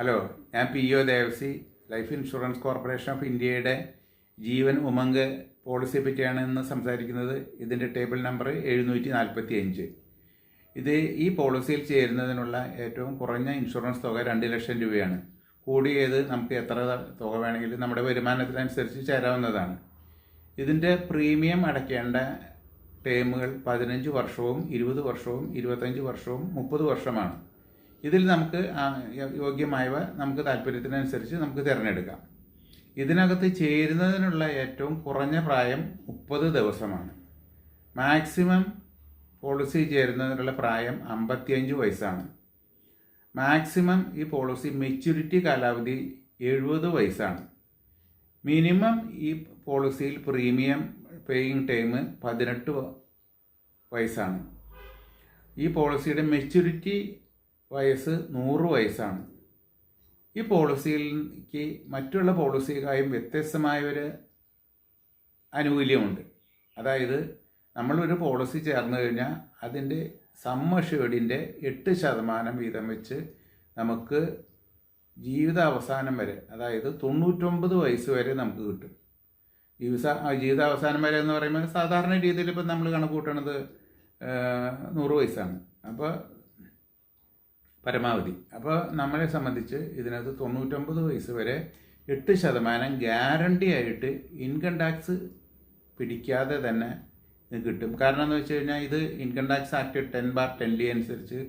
Hello ഞാൻ P O Devasi life insurance corporation of ഇന്ത്യയുടെ ജീവൻ ഉമങ്ക് പോളിസിയെ പറ്റിയാണ് ഇന്ന് സംസാരിക്കുന്നത്. ഇതിന്റെ ടേബിൾ നമ്പർ എഴുന്നൂറ്റി നാൽപ്പത്തി അഞ്ച് ഇത് ഈ പോളിസിയിൽ ചേരുന്നതിനുള്ള ഏറ്റവും കുറഞ്ഞ ഇൻഷുറൻസ് തുക രണ്ട് ലക്ഷം രൂപയാണ്. കൂടിയത് നമുക്ക് എത്ര തുക വേണമെങ്കിലും നമ്മുടെ വരുമാനത്തിനനുസരിച്ച് ചേരാവുന്നതാണ്. ഇതിന്റെ പ്രീമിയം അടയ്ക്കേണ്ട ടേമുകൾ പതിനഞ്ച് വർഷവും ഇരുപത് വർഷവും ഇരുപത്തഞ്ച് വർഷവും മുപ്പത് വർഷമാണ്. ഇതിൽ നമുക്ക് യോഗ്യമായവ നമുക്ക് താല്പര്യത്തിനനുസരിച്ച് നമുക്ക് തിരഞ്ഞെടുക്കാം. ഇതിനകത്ത് ചേരുന്നതിനുള്ള ഏറ്റവും കുറഞ്ഞ പ്രായം മുപ്പത് ദിവസമാണ്. മാക്സിമം പോളിസി ചേരുന്നതിനുള്ള പ്രായം അമ്പത്തിയഞ്ച് വയസ്സാണ്. മാക്സിമം ഈ പോളിസി മെച്യൂരിറ്റി കാലാവധി എഴുപത് വയസ്സാണ്. മിനിമം ഈ പോളിസിയിൽ പ്രീമിയം പേയിങ് ടൈം പതിനെട്ട് വയസ്സാണ്. ഈ പോളിസിയുടെ മെച്യൂരിറ്റി വയസ്സ് നൂറ് വയസ്സാണ്. ഈ പോളിസിയിലേക്ക് മറ്റുള്ള പോളിസിക്കായും വ്യത്യസ്തമായ ഒരു ആനുകൂല്യമുണ്ട്. അതായത് നമ്മളൊരു പോളിസി ചേർന്ന് കഴിഞ്ഞാൽ അതിന്റെ സമ്മഷേഡിന്റെ എട്ട് ശതമാനം വീതം വെച്ച് നമുക്ക് ജീവിതാവസാനം വരെ അതായത് തൊണ്ണൂറ്റൊമ്പത് വയസ്സ് വരെ നമുക്ക് കിട്ടും. ജീവിത ജീവിതാവസാനം വരെ എന്ന് പറയുമ്പോൾ സാധാരണ രീതിയിൽ ഇപ്പം നമ്മൾ കണക്ക് കൂട്ടണത് നൂറ് വയസ്സാണ്. അപ്പോൾ പരമാവധി. അപ്പോൾ നമ്മളെ സംബന്ധിച്ച് ഇതിനകത്ത് തൊണ്ണൂറ്റൊമ്പത് വയസ്സ് വരെ എട്ട് ശതമാനം ഗ്യാരണ്ടി ആയിട്ട് ഇൻകം ടാക്സ് പിടിക്കാതെ തന്നെ കിട്ടും. കാരണം എന്ന് വെച്ച് കഴിഞ്ഞാൽ ഇത് income tax act ten bar ten D അനുസരിച്ച്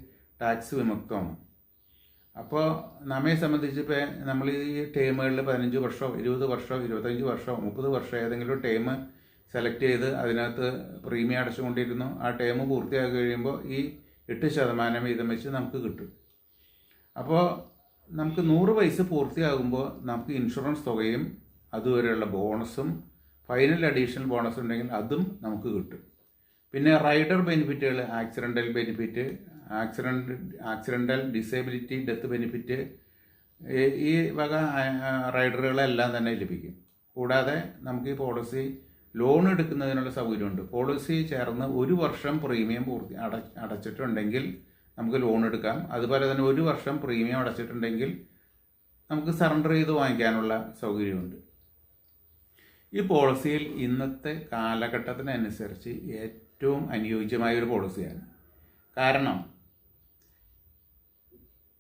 ടാക്സ് വിമുക്തമാണ് അപ്പോൾ നമ്മെ സംബന്ധിച്ച് ഇപ്പോൾ നമ്മൾ ഈ ടേമുകളിൽ പതിനഞ്ച് വർഷമോ ഇരുപത് വർഷമോ ഇരുപത്തഞ്ച് വർഷമോ മുപ്പത് വർഷം ഏതെങ്കിലും ടേം സെലക്ട് ചെയ്ത് അതിനകത്ത് പ്രീമിയം അടച്ചുകൊണ്ടിരുന്നു ആ ടേം പൂർത്തിയാക്കി കഴിയുമ്പോൾ ഈ എട്ട് ശതമാനം വീതം വെച്ച് നമുക്ക് കിട്ടും. അപ്പോൾ നമുക്ക് നൂറ് വയസ്സ് പൂർത്തിയാകുമ്പോൾ നമുക്ക് ഇൻഷുറൻസ് തുകയും അതുവരെയുള്ള ബോണസും ഫൈനൽ അഡീഷണൽ ബോണസ് ഉണ്ടെങ്കിൽ അതും നമുക്ക് കിട്ടും. പിന്നെ rider ബെനിഫിറ്റുകൾ accidental benefit accident accidental disability death benefit ഈ- വക റൈഡറുകളെല്ലാം തന്നെ ലഭിക്കും. കൂടാതെ നമുക്ക് ഈ പോളിസി ലോൺ എടുക്കുന്നതിനുള്ള സൗകര്യമുണ്ട്. പോളിസി ചേർന്ന് ഒരു വർഷം പ്രീമിയം പൂർത്തി അട അടച്ചിട്ടുണ്ടെങ്കിൽ നമുക്ക് ലോൺ എടുക്കാം. അതുപോലെ തന്നെ ഒരു വർഷം പ്രീമിയം അടച്ചിട്ടുണ്ടെങ്കിൽ നമുക്ക് സറണ്ടർ ചെയ്ത് വാങ്ങിക്കാനുള്ള സൗകര്യമുണ്ട്. ഈ പോളിസിയിൽ ഇന്നത്തെ കാലഘട്ടത്തിനനുസരിച്ച് ഏറ്റവും അനുയോജ്യമായ ഒരു പോളിസിയാണ് കാരണം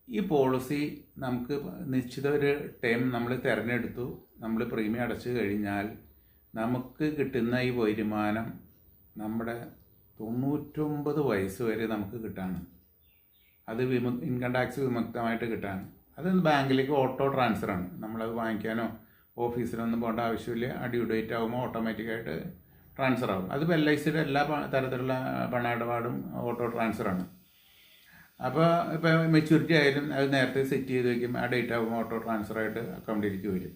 ഈ പോളിസി നമുക്ക് നിശ്ചിത ഒരു ടൈം നമ്മൾ തിരഞ്ഞെടുത്തു. നമ്മൾ പ്രീമിയം അടച്ചു കഴിഞ്ഞാൽ നമുക്ക് കിട്ടുന്ന ഈ വരുമാനം നമ്മുടെ തൊണ്ണൂറ്റൊമ്പത് വയസ്സ് വരെ നമുക്ക് കിട്ടാണ് അത് വിമു ഇൻകം ടാക്സ് വിമുക്തമായിട്ട് കിട്ടാണ് അത് ബാങ്കിലേക്ക് ഓട്ടോ ട്രാൻസ്ഫറാണ് നമ്മളത് വാങ്ങിക്കാനോ ഓഫീസിലൊന്നും പോകേണ്ട ആവശ്യമില്ല. ഡ്യൂ ഡേറ്റ് ആകുമ്പോൾ ഓട്ടോമാറ്റിക്കായിട്ട് ട്രാൻസ്ഫർ ആകും അത് എൽ ഐ സിയുടെ എല്ലാ തരത്തിലുള്ള പണ ഇടപാടും ഓട്ടോ ട്രാൻസ്ഫറാണ് അപ്പോൾ ഇപ്പോൾ മെച്യൂരിറ്റി ആയാലും അത് നേരത്തെ സെറ്റ് ചെയ്ത് വയ്ക്കും ആ ഡേറ്റ് ആകുമ്പോൾ ഓട്ടോ ട്രാൻസ്ഫർ ആയിട്ട് അക്കൗണ്ടിലേക്ക് വരും.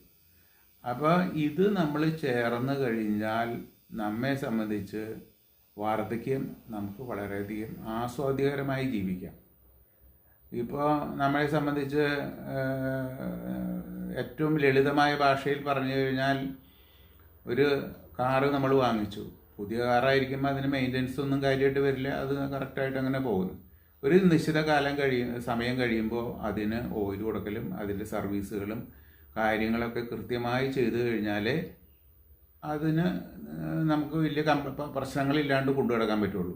അപ്പോൾ ഇത് നമ്മൾ ചേർന്ന് കഴിഞ്ഞാൽ നമ്മെ സംബന്ധിച്ച് വാർദ്ധക്യം നമുക്ക് വളരെയധികം ആസ്വാദ്യകരമായി ജീവിക്കാം. ഇപ്പോൾ നമ്മളെ സംബന്ധിച്ച് ഏറ്റവും ലളിതമായ ഭാഷയിൽ പറഞ്ഞു കഴിഞ്ഞാൽ ഒരു കാറ് നമ്മൾ വാങ്ങിച്ചു. പുതിയ കാറായിരിക്കുമ്പോൾ അതിന് മെയിന്റനൻസ് ഒന്നും കാര്യമായിട്ട് വരില്ല. അത് കറക്റ്റായിട്ട് അങ്ങനെ പോകുന്നു. ഒരു നിശ്ചിത കാലം കഴിയും സമയം കഴിയുമ്പോൾ അതിന് ഓയിൽ കൊടുക്കലും അതിന്റെ സർവീസുകളും കാര്യങ്ങളൊക്കെ കൃത്യമായി ചെയ്തു കഴിഞ്ഞാൽ അതിന് നമുക്ക് വലിയ പ്രശ്നങ്ങളില്ലാണ്ട് കൊണ്ടു നടക്കാൻ പറ്റുള്ളൂ.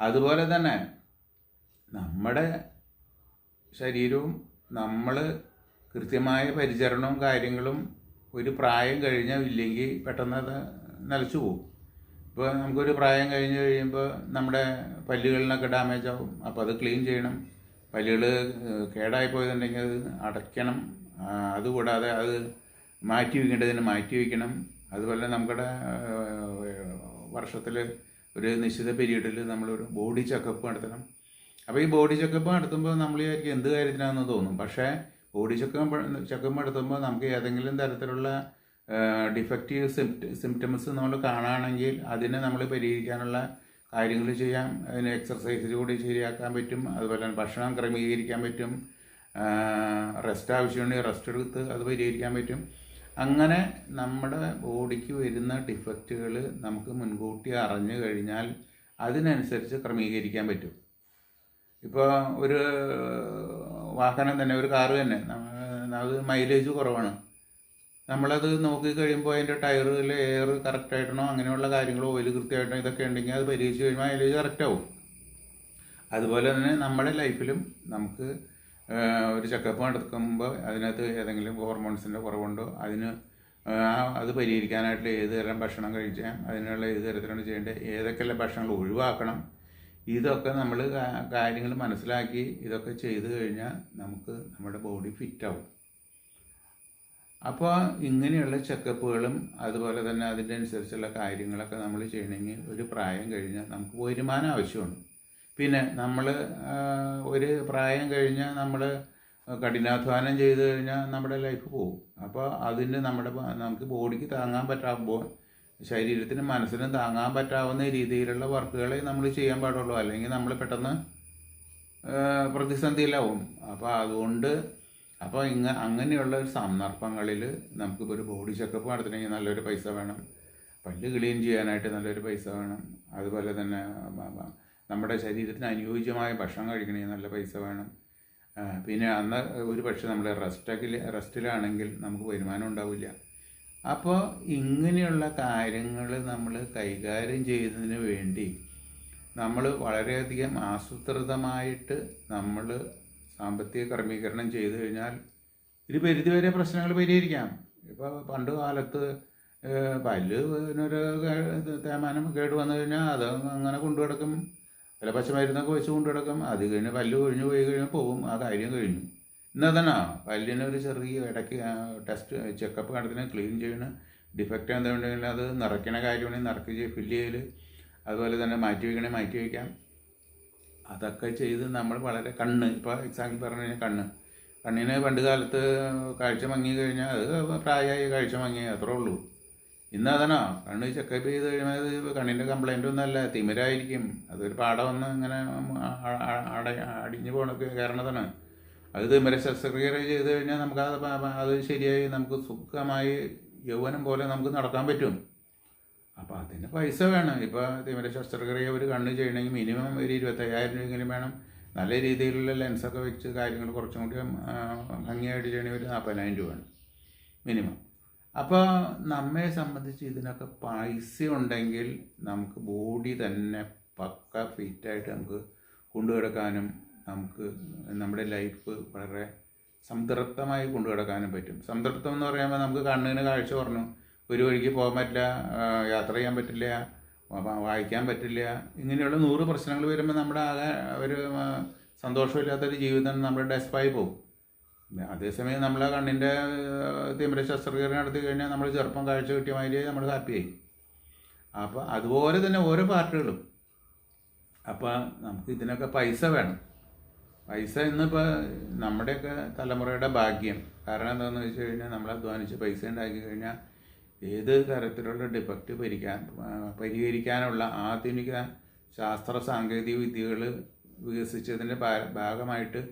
അതുപോലെ തന്നെ നമ്മുടെ ശരീരവും നമ്മൾ കൃത്യമായ പരിചരണവും കാര്യങ്ങളും ഒരു പ്രായം കഴിഞ്ഞാൽ ഇല്ലെങ്കിൽ പെട്ടെന്ന് അത് നിലച്ചു പോകും. ഇപ്പോൾ നമുക്കൊരു പ്രായം കഴിഞ്ഞ് കഴിയുമ്പോൾ നമ്മുടെ പല്ലുകളിനൊക്കെ ഡാമേജ് ആവും. അപ്പോൾ അത് ക്ലീൻ ചെയ്യണം. പല്ലുകൾ കേടായി പോയതുണ്ടെങ്കിൽ അത് അടയ്ക്കണം. അതുകൂടാതെ അത് മാറ്റി വയ്ക്കേണ്ടതിന് മാറ്റി വയ്ക്കണം അതുപോലെ നമ്മുടെ വർഷത്തിൽ ഒരു നിശ്ചിത പീരീഡിൽ നമ്മളൊരു ബോഡി ചെക്കപ്പ് നടത്തണം. അപ്പോൾ ഈ ബോഡി ചെക്കപ്പ് നടത്തുമ്പോൾ നമ്മൾ വിചാരിക്കും എന്ത് കാര്യത്തിനാണെന്ന് തോന്നും. പക്ഷേ ബോഡി ചെക്കപ്പ് ചെക്കപ്പ് നടത്തുമ്പോൾ നമുക്ക് ഏതെങ്കിലും തരത്തിലുള്ള ഡിഫക്റ്റീവ് സിംറ്റംസ് നമ്മൾ കാണുകയാണെങ്കിൽ അതിനെ നമ്മൾ പരിഹരിക്കാനുള്ള കാര്യങ്ങൾ ചെയ്യാം. അതിന് എക്സർസൈസിലൂടെ ശരിയാക്കാൻ പറ്റും. അതുപോലെ തന്നെ ഭക്ഷണം ക്രമീകരിക്കാൻ പറ്റും. റെസ്റ്റ് ആവശ്യമുണ്ടെങ്കിൽ റെസ്റ്റ് എടുത്ത് അത് പരിഹരിക്കാൻ പറ്റും. അങ്ങനെ നമ്മുടെ ബോഡിക്ക് വരുന്ന ഡിഫക്റ്റുകൾ നമുക്ക് മുൻകൂട്ടി അറിഞ്ഞു കഴിഞ്ഞാൽ അതിനനുസരിച്ച് ക്രമീകരിക്കാൻ പറ്റും. ഇപ്പോൾ ഒരു വാഹനം തന്നെ ഒരു കാറ് തന്നെ അത് മൈലേജ് കുറവാണ്. നമ്മളത് നോക്കി കഴിയുമ്പോൾ അതിന്റെ ടയറിൽ എയർ കറക്റ്റായിട്ടണോ അങ്ങനെയുള്ള കാര്യങ്ങൾ ഓയിൽ കൃത്യമായിട്ടോ ഇതൊക്കെ ഉണ്ടെങ്കിൽ അത് പരീക്ഷിച്ച് കഴിയുമ്പോൾ മൈലേജ് കറക്റ്റാവും അതുപോലെ തന്നെ നമ്മുടെ ലൈഫിലും നമുക്ക് ഒരു ചെക്കപ്പ് നടക്കുമ്പോൾ അതിനകത്ത് ഏതെങ്കിലും ഹോർമോൺസിന്റെ കുറവുണ്ടോ അതിന് അത് പരിഹരിക്കാനായിട്ട് ഏത് തരം ഭക്ഷണം കഴിച്ചാൽ അതിനുള്ള ഏത് തരത്തിലാണ് ചെയ്യേണ്ടത് ഏതൊക്കെയുള്ള ഭക്ഷണങ്ങൾ ഒഴിവാക്കണം ഇതൊക്കെ നമ്മൾ കാര്യങ്ങൾ മനസ്സിലാക്കി ഇതൊക്കെ ചെയ്തു കഴിഞ്ഞാൽ നമുക്ക് നമ്മുടെ ബോഡി ഫിറ്റാവും. അപ്പോൾ ഇങ്ങനെയുള്ള ചെക്കപ്പുകളും അതുപോലെ തന്നെ അതിന്റെ അനുസരിച്ചുള്ള കാര്യങ്ങളൊക്കെ നമ്മൾ ചെയ്യണമെങ്കിൽ ഒരു പ്രായം കഴിഞ്ഞാൽ നമുക്ക് വരുമാനം ആവശ്യമാണ്. പിന്നെ നമ്മൾ ഒരു പ്രായം കഴിഞ്ഞാൽ നമ്മൾ കഠിനാധ്വാനം ചെയ്ത് കഴിഞ്ഞാൽ നമ്മുടെ ലൈഫ് പോകും അപ്പോൾ അതിന് നമ്മുടെ നമുക്ക് ബോഡിക്ക് താങ്ങാൻ പറ്റാകുമ്പോൾ ശരീരത്തിനും മനസ്സിനും താങ്ങാൻ പറ്റാവുന്ന രീതിയിലുള്ള വർക്കുകളെ നമ്മൾ ചെയ്യാൻ പാടുള്ളൂ. അല്ലെങ്കിൽ നമ്മൾ പെട്ടെന്ന് പ്രതിസന്ധിയിലാവും. അപ്പോൾ അതുകൊണ്ട് അപ്പോൾ ഇങ്ങ അങ്ങനെയുള്ള സന്ദർഭങ്ങളിൽ നമുക്കിപ്പോൾ ഒരു ബോഡി ചെക്കപ്പ് നടത്തണമെങ്കിൽ നല്ലൊരു പൈസ വേണം. പല്ല് ക്ലീൻ ചെയ്യാനായിട്ട് നല്ലൊരു പൈസ വേണം. അതുപോലെ തന്നെ നമ്മുടെ ശരീരത്തിന് അനുയോജ്യമായ ഭക്ഷണം കഴിക്കണമെങ്കിൽ നല്ല പൈസ വേണം. പിന്നെ അന്ന് ഒരു പക്ഷേ നമ്മൾ റെസ്റ്റൊക്കെ റെസ്റ്റിലാണെങ്കിൽ നമുക്ക് വരുമാനം ഉണ്ടാവില്ല. അപ്പോൾ ഇങ്ങനെയുള്ള കാര്യങ്ങൾ നമ്മൾ കൈകാര്യം ചെയ്യുന്നതിന് വേണ്ടി നമ്മൾ വളരെയധികം ആസൂത്രിതമായിട്ട് നമ്മൾ സാമ്പത്തിക ക്രമീകരണം ചെയ്തു കഴിഞ്ഞാൽ ഒരു പരിധിവരെ പ്രശ്നങ്ങൾ പരിഹരിക്കാം. ഇപ്പോൾ പണ്ട് കാലത്ത് പല്ല് ഒരു തേമാനം കേട് വന്നു കഴിഞ്ഞാൽ അത് അങ്ങനെ കൊണ്ടു കിടക്കും ചില പച്ചമരുന്നൊക്കെ വെച്ച് കൊണ്ടു കിടക്കും അത് കഴിഞ്ഞ് പല്ല് കൊഴിഞ്ഞു പോയി കഴിഞ്ഞാൽ പോവും. ആ കാര്യം കഴിഞ്ഞു. ഇന്നതന്നെ പല്ലിന് ഒരു ചെറിയ ഇടയ്ക്ക് ടെസ്റ്റ് ചെക്കപ്പ് നടത്തിന് ക്ലീൻ ചെയ്യണം. ഡിഫക്റ്റ് എന്തുണ്ടെങ്കിൽ അത് നിറയ്ക്കണ കാര്യമാണെങ്കിൽ നിറക്കി ഫില്ല് ചെയ്യൽ. അതുപോലെ തന്നെ മാറ്റി വയ്ക്കണേ മാറ്റി വയ്ക്കാം. അതൊക്കെ ചെയ്ത് നമ്മൾ വളരെ കണ്ണ് ഇപ്പോൾ എക്സാമ്പിൾ പറഞ്ഞു കഴിഞ്ഞാൽ കണ്ണ്. കണ്ണിന് പണ്ട് കാലത്ത് കാഴ്ച മങ്ങി കഴിഞ്ഞാൽ അത് പ്രായമായി കാഴ്ച മങ്ങി അത്രേ ഉള്ളൂ. ഇന്ന് അതാണോ കണ്ണ് ചെക്കപ്പ് ചെയ്ത് അത് കണ്ണിന്റെ കംപ്ലൈന്റ് അല്ല തിമിരായിരിക്കും. അതൊരു പാടം ഒന്ന് ഇങ്ങനെ അട അടിഞ്ഞു പോണ കയറണതാണ് അത് തിമിര ശസ്ത്രക്രിയ ചെയ്ത് കഴിഞ്ഞാൽ നമുക്ക് അത് അത് ശരിയായി നമുക്ക് സുഖമായി യൗവനം പോലെ നമുക്ക് നടക്കാൻ പറ്റും. അപ്പോൾ അതിന് പൈസ വേണം. ഇപ്പോൾ തിമിര ശസ്ത്രക്രിയ ഒരു കണ്ണ് ചെയ്യണമെങ്കിൽ മിനിമം ഒരു ഇരുപത്തയ്യായിരം രൂപയെങ്കിലും വേണം. നല്ല രീതിയിലുള്ള ലെൻസൊക്കെ വെച്ച് കാര്യങ്ങൾ കുറച്ചും കൂടി ഭംഗിയായിട്ട് ചെയ്യണമെങ്കിൽ ഒരു നാൽപ്പതിനായിരം രൂപയാണ് മിനിമം. അപ്പോൾ നമ്മെ സംബന്ധിച്ച് ഇതിനൊക്കെ പൈസ ഉണ്ടെങ്കിൽ നമുക്ക് ബോഡി തന്നെ പക്ക ഫിറ്റായിട്ട് നമുക്ക് കൊണ്ടുകിടക്കാനും നമുക്ക് നമ്മുടെ ലൈഫ് വളരെ സംതൃപ്തമായി കൊണ്ടുകിടക്കാനും പറ്റും. സംതൃപ്തം എന്ന് പറയുമ്പോൾ നമുക്ക് കണ്ണിന് കാഴ്ച പറഞ്ഞു. ഒരു വഴിക്ക് പോകാൻ പറ്റില്ല യാത്ര ചെയ്യാൻ പറ്റില്ല വായിക്കാൻ പറ്റില്ല. ഇങ്ങനെയുള്ള നൂറ് പ്രശ്നങ്ങൾ വരുമ്പോൾ നമ്മുടെ ആകെ ഒരു സന്തോഷമില്ലാത്തൊരു ജീവിതം നമ്മുടെ ഡെസ്പായി പോകും. അതേസമയം നമ്മൾ കണ്ണിന്റെ തീവ്ര ശസ്ത്രക്രിയ നടത്തി കഴിഞ്ഞാൽ നമ്മൾ ചെറുപ്പം കാഴ്ച കിട്ടിയ മാതിരി നമ്മൾ ഹാപ്പിയായി അപ്പോൾ അതുപോലെ തന്നെ ഓരോ പാർട്ടുകളും. അപ്പോൾ നമുക്ക് ഇതിനൊക്കെ പൈസ വേണം. പൈസ ഇന്നിപ്പോൾ നമ്മുടെയൊക്കെ തലമുറയുടെ ഭാഗ്യം. കാരണം എന്താണെന്ന് വെച്ച് കഴിഞ്ഞാൽ നമ്മൾ അധ്വാനിച്ച് പൈസ ഉണ്ടാക്കി കഴിഞ്ഞാൽ ഏത് തരത്തിലുള്ള ഡിഫക്റ്റ് പരിക്കാൻ പരിഹരിക്കാനുള്ള ആധുനിക ശാസ്ത്ര സാങ്കേതിക വിദ്യകൾ വികസിച്ചതിന്റെ ഭാഗമായിട്ട്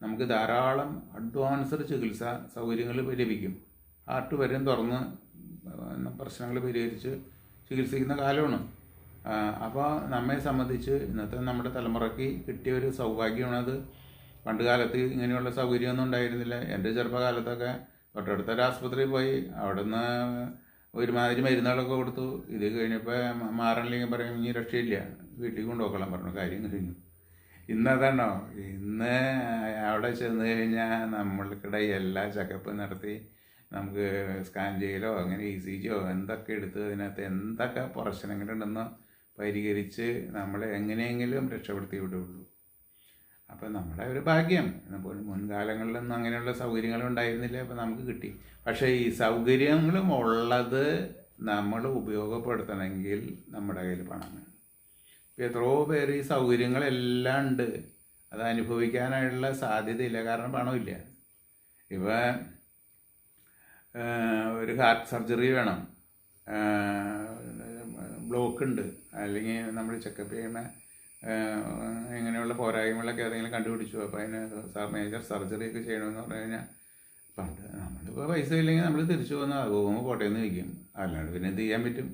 നമുക്ക് ധാരാളം അഡ്വാൻസ്ഡ് ചികിത്സ സൗകര്യങ്ങൾ ലഭിക്കും. ഹാർട്ട് വരും തുറന്ന് പ്രശ്നങ്ങൾ പരിഹരിച്ച് ചികിത്സിക്കുന്ന കാലമാണ്. അപ്പോൾ നമ്മെ സംബന്ധിച്ച് ഇന്നത്തെ നമ്മുടെ തലമുറയ്ക്ക് കിട്ടിയ ഒരു സൗഭാഗ്യമാണത് പണ്ട് കാലത്ത് ഇങ്ങനെയുള്ള സൗകര്യമൊന്നും ഉണ്ടായിരുന്നില്ല. എന്റെ ചെറുപ്പകാലത്തൊക്കെ തൊട്ടടുത്ത ഒരു ആസ്പത്രിയിൽ പോയി. അവിടുന്ന് ഒരുമാതിരി മരുന്നുകളൊക്കെ കൊടുത്തു. ഇത് കഴിഞ്ഞപ്പോൾ മാറണില്ലെങ്കിൽ പറയും ഇനി രക്ഷയില്ല. വീട്ടിൽ കൊണ്ടുപോക്കണം പറഞ്ഞു കാര്യം കഴിഞ്ഞു. ഇന്നതാണോ? ഇന്ന് അവിടെ ചെന്ന് കഴിഞ്ഞാൽ നമ്മൾക്കിടെ എല്ലാ ചെക്കപ്പും നടത്തി നമുക്ക് സ്കാൻ ചെയ്യലോ അങ്ങനെ ഇ സി ജിയോ എന്തൊക്കെ എടുത്ത് അതിനകത്ത് എന്തൊക്കെ പ്രശ്നങ്ങളുണ്ടെന്ന് പരിഹരിച്ച് നമ്മളെ എങ്ങനെയെങ്കിലും രക്ഷപ്പെടുത്തി വിടുള്ളൂ അപ്പം നമ്മുടെ ഒരു ഭാഗ്യം. അപ്പോൾ മുൻകാലങ്ങളിലൊന്നും അങ്ങനെയുള്ള സൗകര്യങ്ങളും ഉണ്ടായിരുന്നില്ല അപ്പം നമുക്ക് കിട്ടി. പക്ഷേ ഈ സൗകര്യങ്ങളും ഉള്ളത് നമ്മൾ ഉപയോഗപ്പെടുത്തണമെങ്കിൽ നമ്മുടെ കയ്യിൽ പണം വേണം. എത്രയോ പേര് ഈ സൗകര്യങ്ങളെല്ലാം ഉണ്ട്. അത് അനുഭവിക്കാനുള്ള സാധ്യതയില്ല. കാരണം പണമില്ല. ഇപ്പം ഒരു ഹാർട്ട് സർജറി വേണം. ബ്ലോക്ക് ഉണ്ട് അല്ലെങ്കിൽ നമ്മൾ ചെക്കപ്പ് ചെയ്യുന്ന ഇങ്ങനെയുള്ള പോരായ്മകളൊക്കെ ഏതെങ്കിലും കണ്ടുപിടിച്ചു. അപ്പോൾ അതിന് സാർ മേജർ സർജറി ഒക്കെ ചെയ്യണമെന്ന് പറഞ്ഞു കഴിഞ്ഞാൽ പണ്ട് നമ്മളിപ്പോൾ പൈസ ഇല്ലെങ്കിൽ നമ്മൾ തിരിച്ചു പോകുന്ന പോകുമ്പോൾ കോട്ടയം വയ്ക്കും അല്ലാണ്ട് പിന്നെ എന്ത് ചെയ്യാൻ പറ്റും?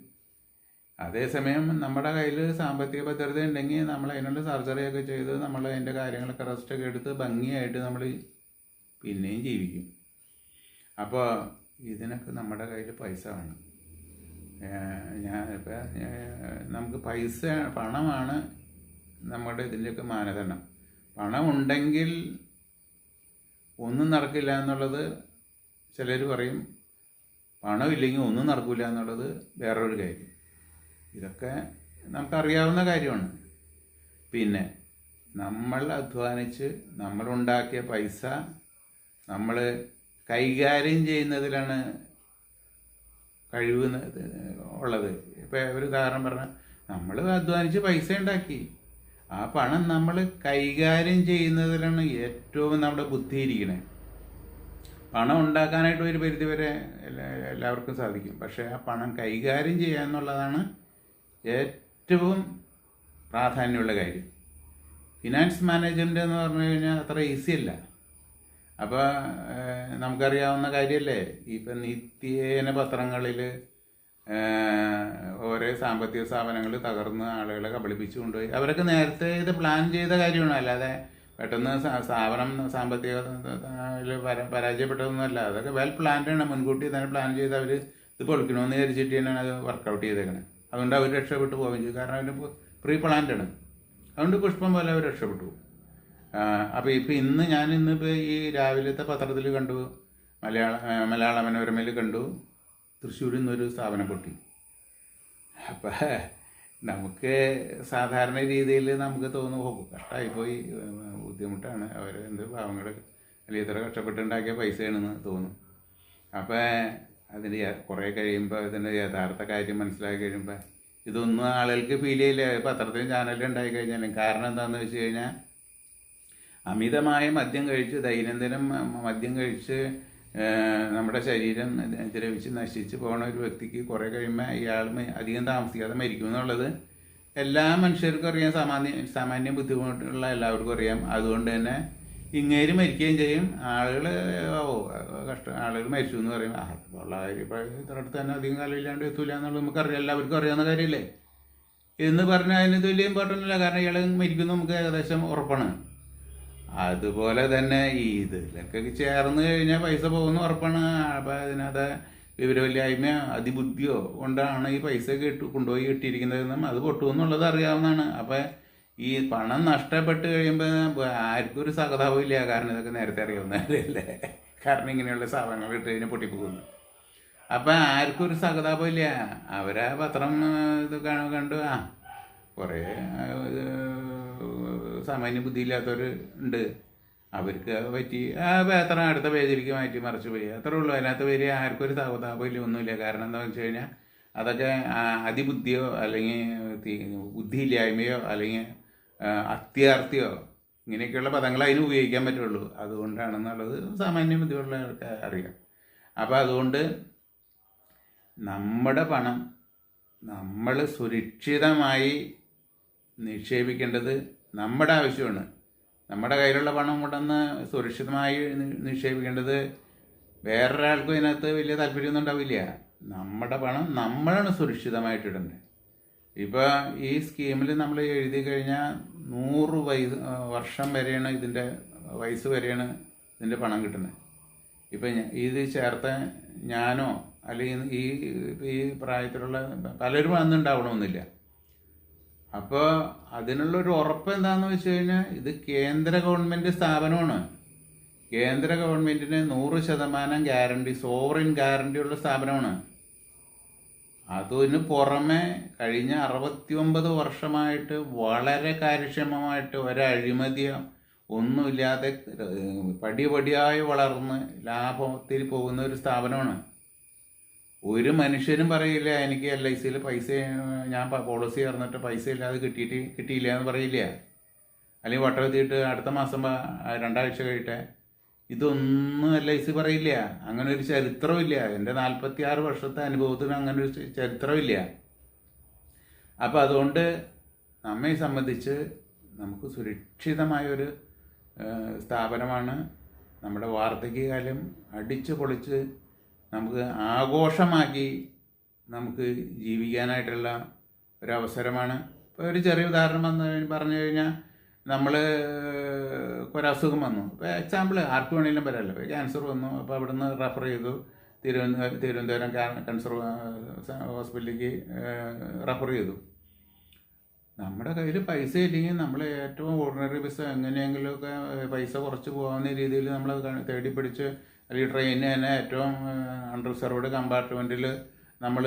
അതേസമയം നമ്മുടെ കയ്യിൽ സാമ്പത്തിക ഭദ്രത ഉണ്ടെങ്കിൽ നമ്മൾ അതിനുള്ള സർജറിയൊക്കെ ചെയ്ത് നമ്മൾ അതിന്റെ കാര്യങ്ങളൊക്കെ റെസ്റ്റൊക്കെ എടുത്ത് ഭംഗിയായിട്ട് നമ്മൾ പിന്നെയും ജീവിക്കും. അപ്പോൾ ഇതിനൊക്കെ നമ്മുടെ കയ്യിൽ പൈസ വേണം. ഞാൻ ഇപ്പം നമുക്ക് പൈസ പണമാണ് നമ്മുടെ ഇതിന്റെയൊക്കെ മാനദണ്ഡം. പണം ഉണ്ടെങ്കിൽ ഒന്നും നടക്കില്ല എന്നുള്ളത് ചിലർ പറയും. പണമില്ലെങ്കിൽ ഒന്നും നടക്കില്ല എന്നുള്ളത് വേറൊരു കാര്യം. ഇതൊക്കെ നമുക്കറിയാവുന്ന കാര്യമാണ്. പിന്നെ നമ്മൾ അധ്വാനിച്ച് നമ്മളുണ്ടാക്കിയ പൈസ നമ്മൾ കൈകാര്യം ചെയ്യുന്നതിലാണ് കഴിവ് ഉള്ളത്. ഇപ്പോൾ ഒരു ഉദാഹരണം പറഞ്ഞാൽ നമ്മൾ അധ്വാനിച്ച് പൈസ ഉണ്ടാക്കി. ആ പണം നമ്മൾ കൈകാര്യം ചെയ്യുന്നതിലാണ് ഏറ്റവും നമ്മുടെ ബുദ്ധി ഇരിക്കുന്നത് പണം ഉണ്ടാക്കാനായിട്ട് ഒരു പരിധി വരെ എല്ലാവർക്കും സാധിക്കും. പക്ഷേ ആ പണം കൈകാര്യം ചെയ്യുക എന്നുള്ളതാണ് ഏറ്റവും പ്രാധാന്യമുള്ള കാര്യം. ഫിനാൻസ് മാനേജ്മെന്റ് എന്ന് പറഞ്ഞു കഴിഞ്ഞാൽ അത്ര ഈസി അല്ല. അപ്പോൾ നമുക്കറിയാവുന്ന കാര്യമല്ലേ ഇപ്പം നിത്യേന പത്രങ്ങളിൽ ഓരോ സാമ്പത്തിക സ്ഥാപനങ്ങൾ തകർന്ന് ആളുകളെ കബളിപ്പിച്ചു കൊണ്ടുപോയി. അവരൊക്കെ നേരത്തെ ഇത് പ്ലാൻ ചെയ്ത കാര്യമാണ്. അല്ലാതെ പെട്ടെന്ന് സ്ഥാ- സ്ഥാപനം സാമ്പത്തിക പരാജയപ്പെട്ടതൊന്നും അല്ല അതൊക്കെ വെൽ പ്ലാൻഡാണ് മുൻകൂട്ടി തന്നെ പ്ലാൻ ചെയ്ത് അവർ ഇത് പൊളിക്കണമെന്ന് വിചാരിച്ചിട്ട് തന്നെയാണ് അത് വർക്കൗട്ട് ചെയ്തേക്കുന്നത് അതുകൊണ്ട് അവർ രക്ഷപ്പെട്ടു പോവുകയും ചെയ്തു. കാരണം അവർ പ്രീ പ്ലാൻഡ് ആണ്. അതുകൊണ്ട് പുഷ്പം പോലെ അവർ രക്ഷപ്പെട്ടു അപ്പോൾ ഇപ്പോൾ ഇന്ന് ഞാൻ ഇന്നിപ്പോൾ ഈ രാവിലത്തെ പത്രത്തിൽ കണ്ടു. മലയാള മലയാള മനോരമയിൽ കണ്ടു. തൃശ്ശൂരിൽ നിന്നൊരു സ്ഥാപനം പൊട്ടി. അപ്പം നമുക്ക് സാധാരണ രീതിയിൽ നമുക്ക് തോന്നും ഓ കഷ്ടമായിപ്പോയി ബുദ്ധിമുട്ടാണ്. അവർ എന്ത് പാവങ്ങൾ അല്ലെങ്കിൽ ഇത്ര കഷ്ടപ്പെട്ടുണ്ടാക്കിയ പൈസയാണെന്ന് തോന്നും അപ്പോൾ അതിന്റെ കുറേ കഴിയുമ്പോൾ ഇതിന്റെ യഥാർത്ഥ കാര്യം മനസ്സിലാക്കി കഴിയുമ്പോൾ ഇതൊന്നും ആളുകൾക്ക് ഫീൽ ചെയ്യില്ല. പത്രത്തിലും ചാനലിലും ഉണ്ടായി കഴിഞ്ഞാലും കാരണം എന്താണെന്ന് വെച്ച് കഴിഞ്ഞാൽ അമിതമായ മദ്യം കഴിച്ച് ദൈനംദിനം മദ്യം കഴിച്ച് നമ്മുടെ ശരീരം ദ്രവിച്ച് നശിച്ച് പോകുന്ന ഒരു വ്യക്തിക്ക് കുറേ കഴിയുമ്പോൾ ഇയാൾ അധികം താമസിക്കാതെ മരിക്കും എന്നുള്ളത് എല്ലാ മനുഷ്യർക്കും അറിയാം. സാമാന്യ സാമാന്യ ബുദ്ധിമുട്ടുള്ള എല്ലാവർക്കും അറിയാം. അതുകൊണ്ട് തന്നെ ഇങ്ങേര് മരിക്കുകയും ചെയ്യും. ആളുകൾ ഓ കഷ്ടം ആളുകൾ മരിച്ചു എന്ന് പറയും. ആ ഉള്ള കാര്യം ഇപ്പോൾ ഇത്ര തന്നെ അധികം കാലം ഇല്ലാണ്ട് എത്തൂല എന്നുള്ളത് നമുക്കറിയാം എല്ലാവർക്കും അറിയാവുന്ന കാര്യമല്ലേ എന്ന് പറഞ്ഞാൽ അതിന് വലിയ ഇമ്പോർട്ടന്റ് അല്ല കാരണം ഇയാൾ മരിക്കുന്നു നമുക്ക് ഏകദേശം ഉറപ്പാണ്. അതുപോലെ തന്നെ ഇതിലൊക്കെ ചേർന്ന് കഴിഞ്ഞാൽ പൈസ പോകുന്ന ഉറപ്പാണ്. അപ്പം അതിനകത്ത് വിവരമില്ലായ്മ അതിബുദ്ധിയോ കൊണ്ടാണ് ഈ പൈസ കിട്ടു കൊണ്ടുപോയി കിട്ടിയിരിക്കുന്നതെന്നും അത് പൊട്ടുമെന്നുള്ളത് അറിയാവുന്നതാണ്. അപ്പം ഈ പണം നഷ്ടപ്പെട്ട് കഴിയുമ്പോൾ ആർക്കും ഒരു സഹതാപം ഇല്ല. കാരണം ഇതൊക്കെ നേരത്തെ അറിയാവുന്നതല്ലേ? കാരണം ഇങ്ങനെയുള്ള സാധനങ്ങൾ ഇട്ട് കഴിഞ്ഞാൽ പൊട്ടിപ്പോകുന്നു. അപ്പം ആർക്കും ഒരു സഹതാപം ഇല്ല. അവരാ പത്രം ഇത് കാണ- കണ്ടു. ആ കുറേ സാമാന്യ ബുദ്ധിയില്ലാത്തവർ ഉണ്ട്. അവർക്ക് പറ്റി ആ എത്ര അടുത്ത പേജിലേക്ക് മാറ്റി മറിച്ച് പോയി. അത്രേ ഉള്ളൂ. അതിനകത്ത് പേര് ആർക്കും ഒരു സഹതാപം ഇല്ല ഒന്നുമില്ല. കാരണം എന്താണെന്ന് വെച്ച് കഴിഞ്ഞാൽ അതൊക്കെ അതിബുദ്ധിയോ അല്ലെങ്കിൽ ബുദ്ധി ബുദ്ധിയില്ലായ്മയോ അല്ലെങ്കിൽ അത്യാർത്ഥിയോ ഇങ്ങനെയൊക്കെയുള്ള പദങ്ങൾ അതിന് ഉപയോഗിക്കാൻ പറ്റുള്ളൂ. അതുകൊണ്ടാണെന്നുള്ളത് സാമാന്യ ബുദ്ധിയുള്ളവർക്ക് അറിയാം. അപ്പോൾ അതുകൊണ്ട് നമ്മുടെ പണം നമ്മൾ സുരക്ഷിതമായി നിക്ഷേപിക്കേണ്ടത് നമ്മുടെ ആവശ്യമാണ്. നമ്മുടെ കയ്യിലുള്ള പണം കൊണ്ടൊന്ന് സുരക്ഷിതമായി നിക്ഷേപിക്കേണ്ടത് വേറൊരാൾക്കും ഇതിനകത്ത് വലിയ താല്പര്യമൊന്നും ഉണ്ടാവില്ല. നമ്മുടെ പണം നമ്മളാണ് സുരക്ഷിതമായിട്ട് ഇടേണ്ടത് ഇപ്പോൾ ഈ സ്കീമിൽ നമ്മൾ എഴുതി കഴിഞ്ഞാൽ നൂറ് വയസ്സ് വർഷം വരെയാണ് ഇതിന്റെ വയസ്സ് വരെയാണ് ഇതിന്റെ പണം കിട്ടുന്നത്. ഇപ്പം ഇത് ചേർത്ത ഞാനോ അല്ലെങ്കിൽ ഈ ഈ പ്രായത്തിലുള്ള പലരും അന്ന് ഉണ്ടാവണമെന്നില്ല അപ്പോൾ അതിനുള്ള ഒരു ഉറപ്പ് എന്താണെന്ന് വെച്ച് കഴിഞ്ഞാൽ ഇത് കേന്ദ്ര ഗവൺമെന്റ് സ്ഥാപനമാണ്. കേന്ദ്ര ഗവൺമെന്റിന് നൂറ് ശതമാനം ഗ്യാരണ്ടി സോവറിൻ ഗ്യാരണ്ടിയുള്ള സ്ഥാപനമാണ്. അതിന് പുറമെ കഴിഞ്ഞ അറുപത്തി ഒമ്പത് വർഷമായിട്ട് വളരെ കാര്യക്ഷമമായിട്ട് ഒരഴിമതിയോ ഒന്നുമില്ലാതെ പടിപടിയായി വളർന്ന് ലാഭത്തിൽ പോകുന്ന ഒരു സ്ഥാപനമാണ്. ഒരു മനുഷ്യനും പറയില്ല എനിക്ക് എൽ ഐ സിയിൽ പൈസ ഞാൻ പോളിസി ഇറന്നിട്ട് പൈസ ഇല്ലാതെ കിട്ടിയിട്ട് കിട്ടിയില്ല എന്ന് പറയില്ല. അല്ലെങ്കിൽ വട്ടം എത്തിയിട്ട് അടുത്ത മാസം രണ്ടാഴ്ച കഴിയട്ടെ. ഇതൊന്നും എൽ ഐ സി പറയില്ല. അങ്ങനെ ഒരു ചരിത്രമില്ല എന്റെ നാൽപ്പത്തി ആറ് വർഷത്തെ അനുഭവത്തിന് അങ്ങനെ ഒരു ചരിത്രമില്ല അപ്പോൾ അതുകൊണ്ട് നമ്മെ സംബന്ധിച്ച് നമുക്ക് സുരക്ഷിതമായൊരു സ്ഥാപനമാണ്. നമ്മുടെ വാർദ്ധക്യകാലം അടിച്ചു പൊളിച്ച് നമുക്ക് ആഘോഷമാക്കി നമുക്ക് ജീവിക്കാനായിട്ടുള്ള ഒരവസരമാണ്. ഇപ്പോൾ ഒരു ചെറിയ ഉദാഹരണം വന്ന് പറഞ്ഞു കഴിഞ്ഞാൽ നമ്മൾ ഒരസുഖം വന്നു. ഇപ്പോൾ എക്സാമ്പിൾ ആർക്ക് വേണമെങ്കിലും വരാമല്ലോ ഇപ്പോൾ ക്യാൻസർ വന്നു അപ്പോൾ അവിടുന്ന് റെഫർ ചെയ്തു. തിരുവനന്തപുരം തിരുവനന്തപുരം ക്യാൻസർ ഹോസ്പിറ്റലിലേക്ക് റെഫർ ചെയ്തു. നമ്മുടെ കയ്യിൽ പൈസ ഇല്ലെങ്കിൽ നമ്മൾ ഏറ്റവും ഓർഡിനറി ബസ് എങ്ങനെയെങ്കിലുമൊക്കെ പൈസ കുറച്ച് പോകാവുന്ന രീതിയിൽ നമ്മൾ തേടി പിടിച്ച് അല്ലെങ്കിൽ ട്രെയിനിന് തന്നെ ഏറ്റവും അൺറിസർവ്ഡ് കമ്പാർട്ട്മെന്റിൽ നമ്മൾ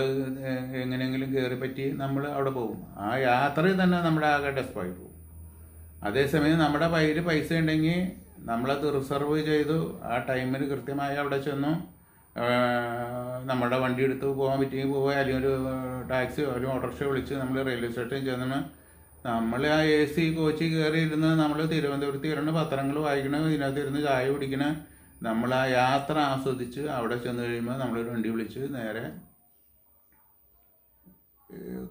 എങ്ങനെയെങ്കിലും കയറി പറ്റി നമ്മൾ അവിടെ പോകും. ആ യാത്രയിൽ തന്നെ നമ്മുടെ ആകെ ഡെസ്പായി പോകും. അതേസമയം നമ്മുടെ കയ്യിൽ പൈസ ഉണ്ടെങ്കിൽ നമ്മളത് റിസർവ് ചെയ്തു. ആ ടൈമിൽ കൃത്യമായി അവിടെ ചെന്നു. നമ്മുടെ വണ്ടി എടുത്ത് പോകാൻ പറ്റിയെങ്കിൽ പോവുക അല്ലെങ്കിൽ ഒരു ടാക്സിയോ ഒരു ഓട്ടോറിക്ഷ വിളിച്ച് നമ്മൾ റെയിൽവേ സ്റ്റേഷനിൽ ചെന്നു നമ്മൾ ആ എ സി കോച്ചിൽ കയറി ഇരുന്ന് നമ്മൾ തിരുവനന്തപുരത്ത് ഇരുന്ന് പത്രങ്ങൾ വായിക്കണം ഇതിനകത്ത് ഇരുന്ന് ചായ കുടിക്കണ. നമ്മൾ ആ യാത്ര ആസ്വദിച്ച് അവിടെ ചെന്ന് കഴിയുമ്പോൾ നമ്മളൊരു വണ്ടി വിളിച്ച് നേരെ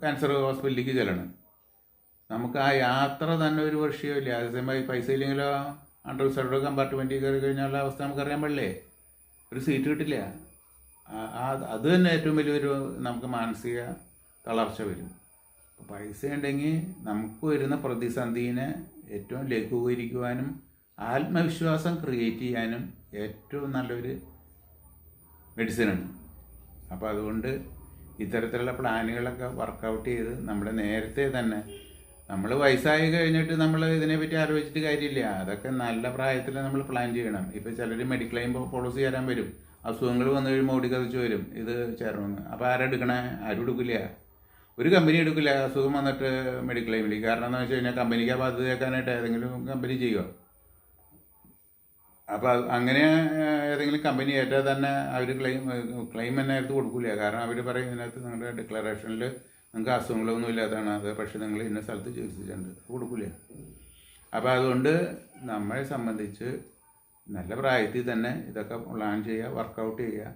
ക്യാൻസർ ഹോസ്പിറ്റലിലേക്ക് ചെല്ലണം. നമുക്ക് ആ യാത്ര തന്നെ ഒരു വർഷമില്ല അതേസമയം പൈസ ഇല്ലെങ്കിലോ അണ്ടർ സൈഡ് കമ്പാർട്ട്മെന്റിൽ കയറി കഴിഞ്ഞാലുള്ള അവസ്ഥ നമുക്കറിയാൻ പാടില്ലേ? ഒരു സീറ്റ് കിട്ടില്ല. അത് തന്നെ ഏറ്റവും വലിയൊരു നമുക്ക് മാനസിക തളർച്ച വരും. പൈസ ഉണ്ടെങ്കിൽ നമുക്ക് വരുന്ന പ്രതിസന്ധിനെ ഏറ്റവും ലഘൂകരിക്കുവാനും ആത്മവിശ്വാസം ക്രിയേറ്റ് ചെയ്യാനും ഏറ്റവും നല്ലൊരു മെഡിസിനാണ് അപ്പോൾ അതുകൊണ്ട് ഇത്തരത്തിലുള്ള പ്ലാനുകളൊക്കെ വർക്കൗട്ട് ചെയ്ത് നമ്മുടെ നേരത്തെ തന്നെ നമ്മൾ വയസ്സായി കഴിഞ്ഞിട്ട് നമ്മൾ ഇതിനെപ്പറ്റി ആലോചിച്ചിട്ട് കാര്യമില്ല. അതൊക്കെ നല്ല പ്രായത്തിൽ നമ്മൾ പ്ലാൻ ചെയ്യണം. ഇപ്പോൾ ചിലർ മെഡിക്ലെയിം പോളിസി തരാൻ വരും. അസുഖങ്ങൾ വന്നു കഴിയുമ്പോൾ ഓടിക്കതിച്ച് വരും. ഇത് ചേരണമെന്ന് അപ്പോൾ ആരെടുക്കണേ ആരും എടുക്കില്ല. ഒരു കമ്പനി എടുക്കില്ല. അസുഖം വന്നിട്ട് മെഡിക്ലെയിമിൽ കാരണം എന്ന് വെച്ച് കഴിഞ്ഞാൽ കമ്പനിക്ക് ബാധ്യതയാക്കാനായിട്ട് ഏതെങ്കിലും കമ്പനി ചെയ്യുക അപ്പോൾ അങ്ങനെ ഏതെങ്കിലും കമ്പനി ഏറ്റാൽ തന്നെ അവർ ക്ലെയിം ക്ലെയിം തന്നെ എടുത്ത് കൊടുക്കില്ല കാരണം അവർ പറയും ഇതിനകത്ത് നിങ്ങളുടെ ഡിക്ലറേഷനിൽ നിങ്ങൾക്ക് അസുഖങ്ങളൊന്നും ഇല്ലാത്തതാണ്. അത് പക്ഷേ നിങ്ങൾ ഇന്ന സ്ഥലത്ത് ചികിത്സിച്ചിട്ടുണ്ട്. കൊടുക്കില്ല അപ്പോൾ അതുകൊണ്ട് നമ്മളെ സംബന്ധിച്ച് നല്ല പ്രായത്തിൽ തന്നെ ഇതൊക്കെ പ്ലാൻ ചെയ്യുക വർക്കൗട്ട് ചെയ്യുക.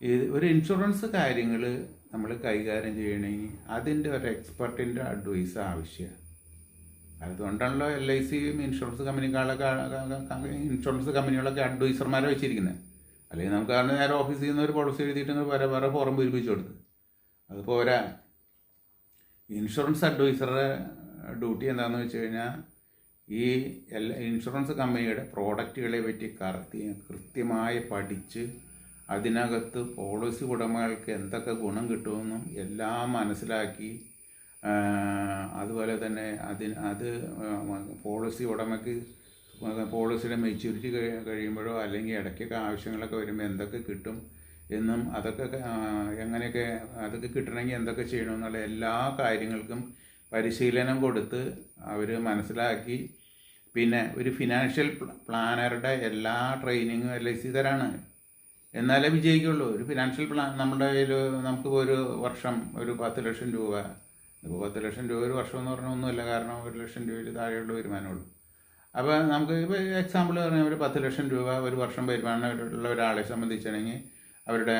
ഇത് ഒരു ഇൻഷുറൻസ് കാര്യങ്ങൾ നമ്മൾ കൈകാര്യം ചെയ്യണമെങ്കിൽ അതിന്റെ ഒരു എക്സ്പെർട്ടിന്റെ അഡ്വൈസ് ആവശ്യമാണ്. അതുകൊണ്ടാണല്ലോ എൽ ഐ സിയും ഇൻഷുറൻസ് കമ്പനികളൊക്കെ ഇൻഷുറൻസ് കമ്പനികളൊക്കെ അഡ്വൈസർമാരെ വെച്ചിരിക്കുന്നത് അല്ലെങ്കിൽ നമുക്ക് കാരണം നേരെ ഓഫീസിൽ നിന്ന് ഒരു പോളിസി എഴുതിയിട്ട് വേറെ വേറെ ഫോറം പൂരിപ്പിച്ചു കൊടുത്ത്. അത് പോരാ ഇൻഷുറൻസ് അഡ്വൈസറുടെ ഡ്യൂട്ടി എന്താണെന്ന് വെച്ച് കഴിഞ്ഞാൽ ഈ എല്ലാ ഇൻഷുറൻസ് കമ്പനിയുടെ പ്രോഡക്റ്റുകളെ പറ്റി കൃത്യമായി പഠിച്ച് അതിനകത്ത് പോളിസി ഉടമകൾക്ക് എന്തൊക്കെ ഗുണം കിട്ടുമെന്നും എല്ലാം മനസ്സിലാക്കി അതുപോലെ തന്നെ അതിന് അത് പോളിസി ഉടമയ്ക്ക് പോളിസിയുടെ മെച്യൂരിറ്റി കഴിയുമ്പോഴോ അല്ലെങ്കിൽ ഇടയ്ക്കൊക്കെ ആവശ്യങ്ങളൊക്കെ വരുമ്പോൾ എന്തൊക്കെ കിട്ടും എന്നും അതൊക്കെ എങ്ങനെയൊക്കെ അതൊക്കെ കിട്ടണമെങ്കിൽ എന്തൊക്കെ ചെയ്യണമെന്നുള്ള എല്ലാ കാര്യങ്ങൾക്കും പരിശീലനം കൊടുത്ത് അവർ മനസ്സിലാക്കി. പിന്നെ ഒരു ഫിനാൻഷ്യൽ പ്ലാനറുടെ എല്ലാ ട്രെയിനിങ്ങും എൽ ഐ സി തരാണ്. എന്നാലേ വിജയിക്കുള്ളൂ. ഒരു ഫിനാൻഷ്യൽ പ്ലാൻ നമ്മുടെ കയ്യിൽ നമുക്ക് ഒരു വർഷം ഒരു പത്ത് ലക്ഷം രൂപ ഇപ്പോൾ പത്ത് ലക്ഷം രൂപ ഒരു വർഷം എന്ന് പറഞ്ഞാൽ ഒന്നുമില്ല കാരണം ഒരു ലക്ഷം രൂപയിൽ താഴെയുള്ള വരുമാനമുള്ളൂ. അപ്പോൾ നമുക്ക് ഇപ്പോൾ എക്സാമ്പിൾ പറഞ്ഞാൽ ഒരു പത്ത് ലക്ഷം രൂപ ഒരു വർഷം വരുമാനമുള്ള ഒരാളെ സംബന്ധിച്ചാണെങ്കിൽ അവരുടെ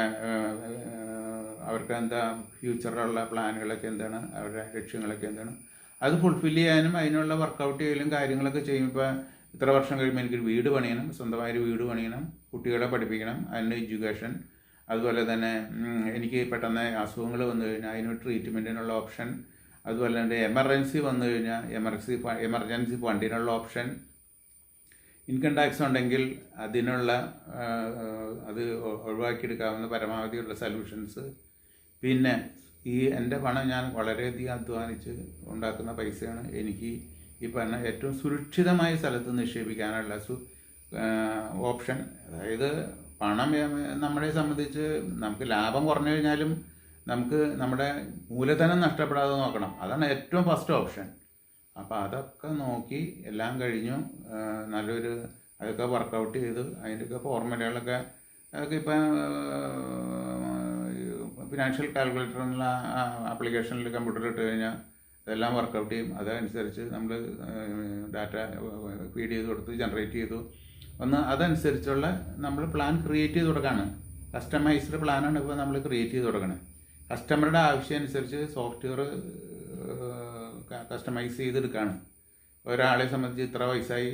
അവർക്ക് എന്താ ഫ്യൂച്ചറിലുള്ള പ്ലാനുകളൊക്കെ എന്താണ് അവരുടെ ലക്ഷ്യങ്ങളൊക്കെ എന്താണ് അത് ഫുൾഫിൽ ചെയ്യാനും അതിനുള്ള വർക്കൗട്ട് ചെയ്യലും കാര്യങ്ങളൊക്കെ ചെയ്യുമ്പോൾ ഇത്ര വർഷം കഴിയുമ്പോൾ എനിക്കൊരു വീട് പണിയണം സ്വന്തമായൊരു വീട് പണിയണം കുട്ടികളെ പഠിപ്പിക്കണം അതിന്റെ എഡ്യൂക്കേഷൻ അതുപോലെ തന്നെ എനിക്ക് പെട്ടെന്ന് അസുഖങ്ങൾ വന്നു കഴിഞ്ഞാൽ അതിന് ട്രീറ്റ്മെന്റിനുള്ള ഓപ്ഷൻ അതുപോലെ തന്നെ എമർജൻസി വന്നു കഴിഞ്ഞാൽ എമർജൻസി എമർജൻസി ഫണ്ടിനുള്ള ഓപ്ഷൻ ഇൻകം ടാക്സ് ഉണ്ടെങ്കിൽ അതിനുള്ള അത് ഒഴിവാക്കിയെടുക്കാവുന്ന പരമാവധിയുള്ള സൊല്യൂഷൻസ് പിന്നെ ഈ എന്റെ പണം ഞാൻ വളരെയധികം അധ്വാനിച്ച് ഉണ്ടാക്കുന്ന പൈസയാണ് എനിക്ക് ഈ പറഞ്ഞ ഏറ്റവും സുരക്ഷിതമായ സ്ഥലത്ത് നിക്ഷേപിക്കാനുള്ള സു ഓപ്ഷൻ അതായത് പണം നമ്മളെ സംബന്ധിച്ച് നമുക്ക് ലാഭം കുറഞ്ഞു കഴിഞ്ഞാലും നമുക്ക് നമ്മുടെ മൂലധനം നഷ്ടപ്പെടാതെ നോക്കണം. അതാണ് ഏറ്റവും ഫസ്റ്റ് ഓപ്ഷൻ അപ്പോൾ അതൊക്കെ നോക്കി എല്ലാം കഴിഞ്ഞു. നല്ലൊരു അതൊക്കെ വർക്കൗട്ട് ചെയ്ത്. അതിന്റെയൊക്കെ ഫോർമുലകളൊക്കെ അതൊക്കെ ഇപ്പം ഫിനാൻഷ്യൽ കാൽക്കുലേറ്റർ എന്നുള്ള ആപ്ലിക്കേഷനിൽ കമ്പ്യൂട്ടറിൽ ഇട്ട് കഴിഞ്ഞാൽ ഇതെല്ലാം വർക്കൗട്ട് ചെയ്യും. അതനുസരിച്ച് നമ്മൾ ഡാറ്റ ഫീഡ് ചെയ്ത് കൊടുത്ത് ജനറേറ്റ് ചെയ്തു. ഒന്ന് അതനുസരിച്ചുള്ള നമ്മൾ പ്ലാൻ ക്രിയേറ്റ് ചെയ്ത് കൊടുക്കുകയാണ് കസ്റ്റമൈസ്ഡ് പ്ലാനാണ് ഇപ്പോൾ നമ്മൾ ക്രിയേറ്റ് ചെയ്ത് കൊടുക്കുന്നത് കസ്റ്റമറുടെ ആവശ്യം അനുസരിച്ച് സോഫ്റ്റ്വെയർ കസ്റ്റമൈസ് ചെയ്തെടുക്കുകയാണ് ഒരാളെ സംബന്ധിച്ച് ഇത്ര വയസ്സായി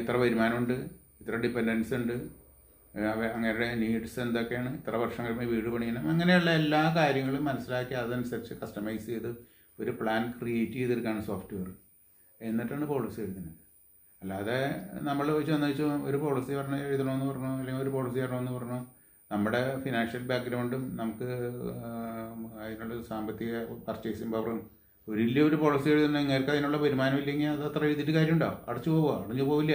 ഇത്ര വരുമാനമുണ്ട് ഇത്ര ഡിപ്പെൻഡൻസ് ഉണ്ട് അങ്ങനെ നീഡ്സ് എന്തൊക്കെയാണ് ഇത്ര വർഷം കഴിയുമ്പോൾ വീട് പണിയണം അങ്ങനെയുള്ള എല്ലാ കാര്യങ്ങളും മനസ്സിലാക്കി അതനുസരിച്ച് കസ്റ്റമൈസ് ചെയ്ത് ഒരു പ്ലാൻ ക്രിയേറ്റ് ചെയ്തെടുക്കുകയാണ് സോഫ്റ്റ്വെയർ എന്നിട്ടാണ് പോളിസി എടുക്കുന്നത്. അല്ലാതെ നമ്മൾ ചെന്ന് വെച്ചു ഒരു പോളിസി പറഞ്ഞ് എഴുതണമെന്ന് പറഞ്ഞു അല്ലെങ്കിൽ ഒരു പോളിസി തരണമെന്ന് പറഞ്ഞു. നമ്മുടെ ഫിനാൻഷ്യൽ ബാക്ക്ഗ്രൗണ്ടും നമുക്ക് അതിനുള്ള സാമ്പത്തിക പർച്ചേസിംഗ് പവറും ഒരു വലിയ ഒരു പോളിസി എഴുതുന്ന നിങ്ങൾക്ക് അതിനുള്ള വരുമാനം ഇല്ലെങ്കിൽ അത് അത്ര എഴുതിയിട്ട് കാര്യമുണ്ടോ അടച്ചു പോവുക അടഞ്ഞു പോവില്ല.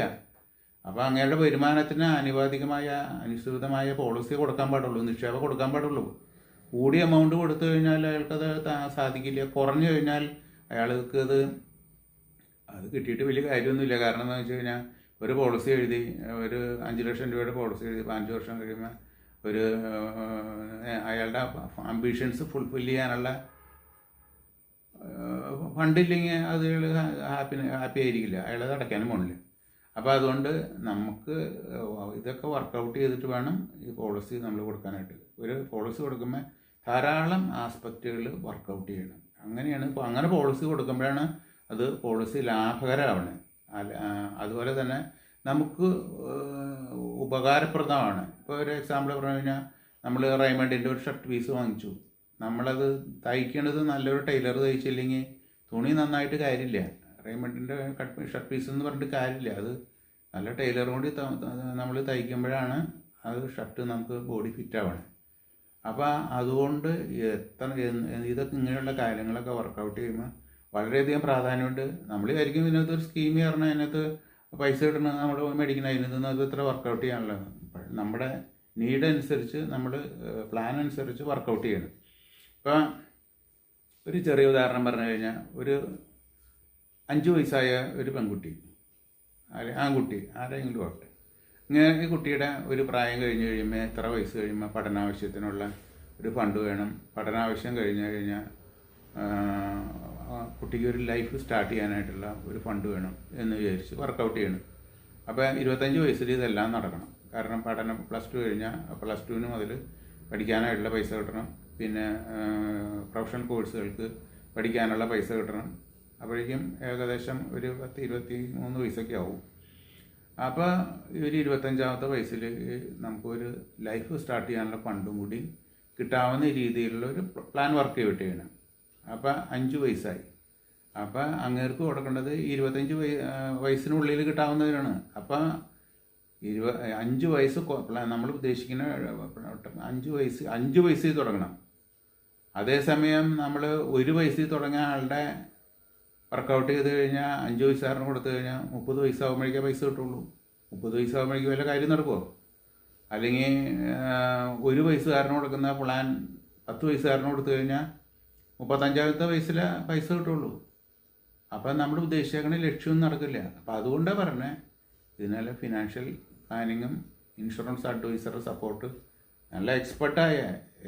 അപ്പോൾ അങ്ങയുടെ വരുമാനത്തിന് ആനുപാതികമായ അനുസൃതമായ പോളിസി കൊടുക്കാൻ പാടുള്ളൂ നിക്ഷേപം കൊടുക്കാൻ പാടുള്ളൂ. കൂടിയ എമൗണ്ട് കൊടുത്തു കഴിഞ്ഞാൽ അയാൾക്കത് സാധിക്കില്ല. കുറഞ്ഞു കഴിഞ്ഞാൽ അയാൾക്ക് അത് അത് കിട്ടിയിട്ട് വലിയ കാര്യമൊന്നുമില്ല. കാരണം എന്താ വെച്ച് കഴിഞ്ഞാൽ ഒരു പോളിസി എഴുതി ഒരു അഞ്ച് ലക്ഷം രൂപയുടെ പോളിസി എഴുതി അഞ്ച് വർഷം കഴിയുമ്പോൾ ഒരു അയാളുടെ അംബിഷൻസ് ഫുൾഫിൽ ചെയ്യാനുള്ള ഫണ്ടില്ലെങ്കിൽ അത് ഹാപ്പി ഹാപ്പി ആയിരിക്കില്ല. അയാളത് അടയ്ക്കാനും പോണില്ല. അപ്പോൾ അതുകൊണ്ട് നമുക്ക് ഇതൊക്കെ വർക്കൗട്ട് ചെയ്തിട്ട് വേണം ഈ പോളിസി നമ്മൾ കൊടുക്കാനായിട്ട്. ഒരു പോളിസി കൊടുക്കുമ്പോൾ ധാരാളം ആസ്പെക്റ്റുകൾ വർക്കൗട്ട് ചെയ്യണം. അങ്ങനെയാണ് ഇപ്പോൾ അങ്ങനെ പോളിസി കൊടുക്കുമ്പോഴാണ് അത് പോളിസി ലാഭകരമാണ്. അതുപോലെ തന്നെ നമുക്ക് ഉപകാരപ്രദമാണ്. ഇപ്പോൾ ഒരു എക്സാമ്പിൾ പറഞ്ഞു കഴിഞ്ഞാൽ നമ്മൾ റൈമണ്ടിന്റെ ഒരു ഷർട്ട് പീസ് വാങ്ങിച്ചു. നമ്മളത് തയ്ക്കണത് നല്ലൊരു ടൈലർ തയ്ച്ചില്ലെങ്കിൽ തുണി നന്നായിട്ട് കാര്യമില്ല. റൈമണ്ടിന്റെ കട്ട് ഷർട്ട് പീസ് എന്ന് പറഞ്ഞിട്ട് കാര്യമില്ല. അത് നല്ല ടൈലർ കൊണ്ട് നമ്മൾ തയ്ക്കുമ്പോഴാണ് അത് ഷർട്ട് നമുക്ക് ബോഡി ഫിറ്റ് ആവണം. അപ്പോൾ അതുകൊണ്ട് എത്ര ഇതൊക്കെ ഇങ്ങനെയുള്ള കാര്യങ്ങളൊക്കെ വർക്കൗട്ട് ചെയ്യുമ്പോൾ വളരെയധികം പ്രാധാന്യമുണ്ട്. നമ്മൾ വിചാരിക്കും ഇതിനകത്ത് ഒരു സ്കീം പറഞ്ഞാൽ അതിനകത്ത് പൈസ കിട്ടണം നമ്മൾ മേടിക്കണം അതിൽ നിന്ന് ഇത്ര വർക്കൗട്ട് ചെയ്യാനുള്ളത് നമ്മുടെ നീഡ് അനുസരിച്ച് നമ്മൾ പ്ലാൻ അനുസരിച്ച് വർക്കൗട്ട് ചെയ്യണം. ഇപ്പം ഒരു ചെറിയ ഉദാഹരണം പറഞ്ഞു കഴിഞ്ഞാൽ ഒരു അഞ്ച് വയസ്സായ ഒരു പെൺകുട്ടി ആൺകുട്ടി ആരെങ്കിലും ആവട്ടെ. ഇങ്ങനെ ഈ കുട്ടിയുടെ ഒരു പ്രായം കഴിഞ്ഞ് കഴിയുമ്പോൾ എത്ര വയസ്സ് കഴിയുമ്പോൾ പഠനാവശ്യത്തിനുള്ള ഒരു ഫണ്ട് വേണം. പഠനാവശ്യം കഴിഞ്ഞ് കഴിഞ്ഞാൽ കുട്ടിക്ക് ഒരു ലൈഫ് സ്റ്റാർട്ട് ചെയ്യാനായിട്ടുള്ള ഒരു ഫണ്ട് വേണം എന്ന് വിചാരിച്ച് വർക്കൗട്ട് ചെയ്യണം. അപ്പോൾ ഇരുപത്തഞ്ച് വയസ്സിൽ ഇതെല്ലാം നടക്കണം. കാരണം പഠനം പ്ലസ് ടു കഴിഞ്ഞാൽ പ്ലസ് ടുവിന് മുതൽ പഠിക്കാനായിട്ടുള്ള പൈസ കിട്ടണം. പിന്നെ പ്രൊഫഷണൽ കോഴ്സുകൾക്ക് പഠിക്കാനുള്ള പൈസ കിട്ടണം. അപ്പോഴേക്കും ഏകദേശം ഒരു പത്ത് ഇരുപത്തി മൂന്ന് വയസ്സൊക്കെ ആവും. അപ്പോൾ ഈ ഒരു ഇരുപത്തഞ്ചാമത്തെ വയസ്സിൽ നമുക്കൊരു ലൈഫ് സ്റ്റാർട്ട് ചെയ്യാനുള്ള ഫണ്ടും കൂടി കിട്ടാവുന്ന രീതിയിലുള്ള ഒരു പ്ലാൻ വർക്ക് ചെയ്തിട്ട് ചെയ്യണം. അപ്പോൾ അഞ്ച് വയസ്സായി. അപ്പം അങ്ങേർക്ക് കൊടുക്കേണ്ടത് ഇരുപത്തഞ്ച് വയ വയസ്സിനുള്ളിൽ കിട്ടാവുന്നതിനാണ് അപ്പം ഇരുപ അഞ്ച് വയസ്സ് നമ്മൾ ഉദ്ദേശിക്കുന്ന അഞ്ച് വയസ്സ് അഞ്ച് വയസ്സിൽ തുടങ്ങണം. അതേസമയം നമ്മൾ ഒരു വയസ്സിൽ തുടങ്ങിയ ആളുടെ വർക്കൗട്ട് ചെയ്ത് കഴിഞ്ഞാൽ അഞ്ച് വയസ്സുകാരന് കൊടുത്തു കഴിഞ്ഞാൽ മുപ്പത് വയസ്സാകുമ്പോഴേക്കേ പൈസ കിട്ടുള്ളൂ. മുപ്പത് വയസ്സാകുമ്പോഴേക്ക് വല്ല കാര്യം നടക്കുമോ അല്ലെങ്കിൽ ഒരു വയസ്സുകാരന് കൊടുക്കുന്ന പ്ലാൻ പത്ത് വയസ്സുകാരന് കൊടുത്തു കഴിഞ്ഞാൽ മുപ്പത്തഞ്ചാമത്തെ വയസ്സിലെ പൈസ കിട്ടുള്ളൂ. അപ്പം നമ്മൾ ഉദ്ദേശിച്ചേക്കണ ലക്ഷ്യമൊന്നും നടക്കില്ല. അപ്പം അതുകൊണ്ടാണ് പറഞ്ഞത് ഇതിനുള്ള ഫിനാൻഷ്യൽ പ്ലാനിങ്ങും ഇൻഷുറൻസ് അഡ്വൈസറുടെ സപ്പോർട്ട് നല്ല എക്സ്പെർട്ടായ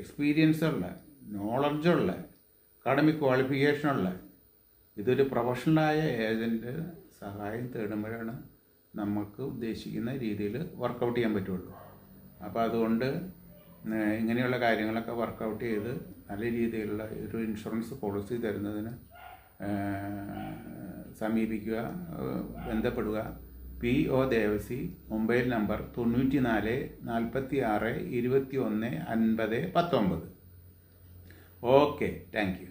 എക്സ്പീരിയൻസ് ഉള്ള നോളജുള്ള അക്കാഡമിക് ക്വാളിഫിക്കേഷനുള്ള ഇതൊരു പ്രൊഫഷണലായ ഏജന്റ് സഹായം തേടുമ്പോഴാണ് നമുക്ക് ഉദ്ദേശിക്കുന്ന രീതിയിൽ വർക്കൗട്ട് ചെയ്യാൻ പറ്റുള്ളൂ. അപ്പോൾ അതുകൊണ്ട് ഇങ്ങനെയുള്ള കാര്യങ്ങളൊക്കെ വർക്കൗട്ട് ചെയ്ത് നല്ല രീതിയിലുള്ള ഒരു ഇൻഷുറൻസ് പോളിസി തരുന്നതിന് സമീപിക്കുക ബന്ധപ്പെടുക. P O Devasi mobile number തൊണ്ണൂറ്റി നാല് നാൽപ്പത്തി ആറ് ഇരുപത്തി ഒന്ന് അൻപത് പത്തൊമ്പത്. Okay thank you.